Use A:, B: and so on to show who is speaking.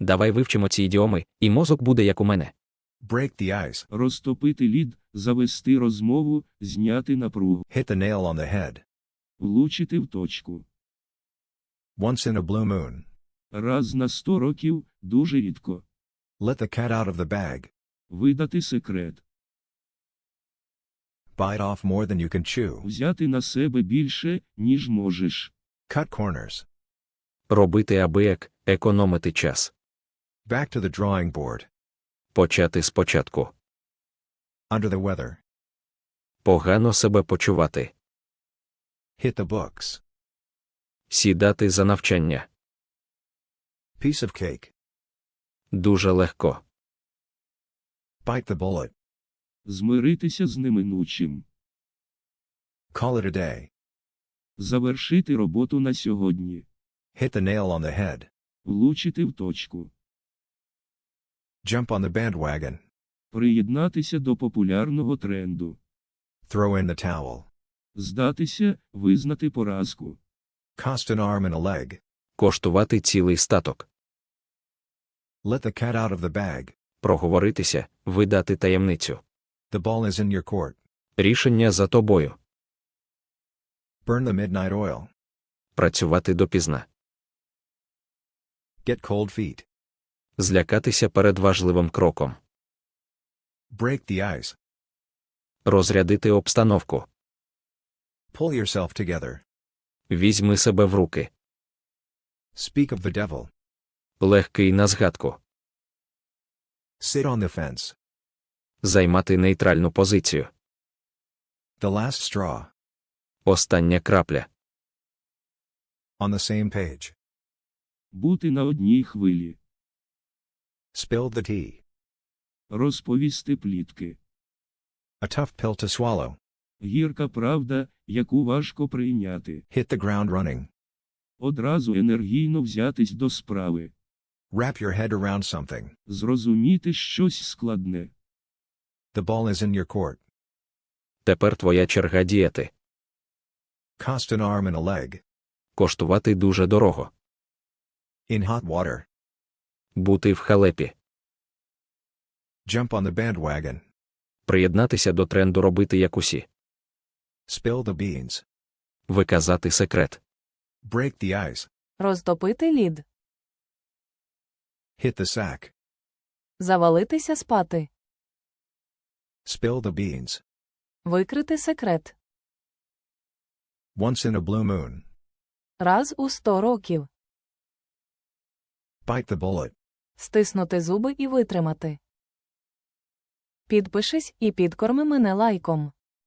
A: Давай вивчимо ці ідіоми, і мозок буде як у мене.
B: Break the ice.
C: Розтопити лід, завести розмову, зняти напругу,
B: Hit the nail on the head.
C: влучити в точку.
B: Once in a blue moon.
C: Раз на сто років дуже рідко.
B: Let the cat out of the bag.
C: Видати секрет.
B: Bite off more than you can chew.
C: Взяти на себе більше, ніж можеш.
B: Cut corners.
A: Робити абияк, економити час.
B: Back to the drawing board.
A: Почати спочатку.
B: Under the weather.
A: Погано себе почувати.
B: Hit the books.
A: Сідати за навчання.
B: Piece of cake.
A: Дуже легко.
B: Bite the bullet.
C: Змиритися з неминучим.
B: Call it a day.
C: Завершити роботу на сьогодні.
B: Hit the nail on the head.
C: Влучити в точку.
B: Jump on the bandwagon.
C: Приєднатися до популярного тренду.
B: Throw in the towel.
C: Здатися, визнати поразку.
B: Cost an arm and a leg.
A: Коштувати цілий статок.
B: Let the cat out of the bag.
A: Проговоритися, видати таємницю.
B: The ball is in your court.
A: Рішення за тобою.
B: Burn the midnight oil.
A: Працювати допізна.
B: Get cold feet.
A: Злякатися перед важливим кроком.
B: Break the ice.
A: Розрядити обстановку.
B: Pull yourself together.
A: Візьми себе в руки.
B: Speak of the devil.
A: Легкий на згадку.
B: Sit on the fence.
A: Займати нейтральну позицію.
B: The last straw.
A: Остання крапля.
B: On the same page.
C: Бути на одній хвилі.
B: Spill the tea.
C: Розповісти плітки.
B: A tough pill to swallow.
C: Гірка правда, яку важко прийняти.
B: Hit the ground running.
C: Одразу енергійно взятись до справи.
B: Wrap your head around something.
C: Зрозуміти щось складне.
B: The ball is in your court.
A: Тепер твоя черга діяти.
B: Cost an arm and a leg.
A: Коштувати дуже дорого.
B: In hot water.
A: Бути в халепі.
B: Jump on the bandwagon.
A: Приєднатися до тренду робити як усі.
B: Spill the beans.
A: Виказати секрет.
B: Break the ice.
D: Розтопити лід.
B: Hit the sack.
D: Завалитися спати.
B: Spill the beans.
D: Викрити секрет.
B: Once in a blue moon.
D: Раз у сто років.
B: Bite the bullet.
D: Стиснути зуби і витримати. Підпишись і підкорми мене лайком.